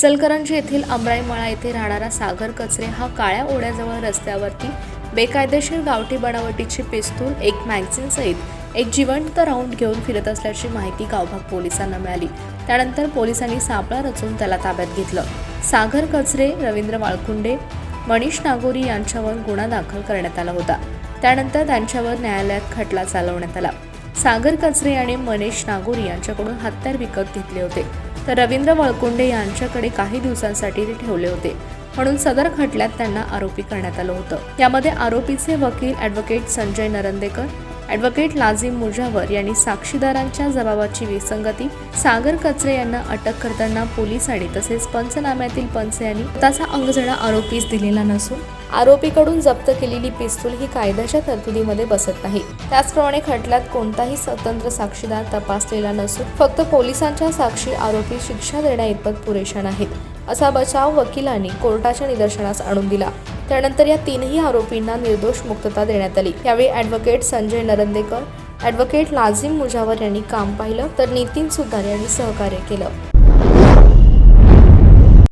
इचलकरंजी येथील अमराईमळा येथे राहणारा सागर कचरे हा काळ्या ओढ्याजवळ रस्त्यावरती बेकायदेशीर गावठी बनावटीची पिस्तूल एक मॅग्झिनसहित एक जिवंत राऊंड घेऊन फिरत असल्याची माहिती गावभाग पोलिसांना मिळाली. त्यानंतर पोलिसांनी सापळा रचून त्याला ताब्यात घेतलं. सागर कचरे रवींद्र वाळकुंडे मनीष नागोरी यांच्यावर गुन्हा दाखल करण्यात आला होता. त्यानंतर त्यांच्यावर न्यायालयात खटला चालवण्यात आला. सागर कचरे आणि मनीष नागोरी यांच्याकडून हत्यार विकत घेतले होते. तर रवींद्र वळकुंडे यांच्याकडे काही दिवसांसाठी ते ठेवले होते. म्हणून सदर खटल्यात त्यांना आरोपी करण्यात आलं होतं. यामध्ये आरोपीचे वकील ॲडव्होकेट संजय नरंदेकर ॲडव्होकेट लाझिम मुजावर यांनी साक्षीदारांच्या जबाबाची विसंगती सागर कचरे यांना अटक करताना पोलिसांनी तसेच पंचनाम्यातील पंच यांनी त्याचा अंगजडा आरोपीस दिलेला नसून आरोपीकडून जप्त केलेली पिस्तूल ही कायद्याच्या तरतुदीमध्ये बसत नाही. त्याचप्रमाणे खटल्यात कोणताही स्वतंत्र साक्षीदार तपासलेला नसून फक्त पोलिसांच्या साक्षी आरोपी शिक्षा देण्याइतपत पुरेशा नाहीत. असा बचाव वकिलांनी कोर्टाच्या निदर्शनास आणून दिला. त्यानंतर या तीनही आरोपींना निर्दोष मुक्तता देण्यात आली. यावेळी ॲडव्होकेट संजय नरंदेकर ॲडव्होकेट लाझिम मुजावर यांनी काम पाहिलं तर नितीन सुतार यांनी सहकार्य केलं.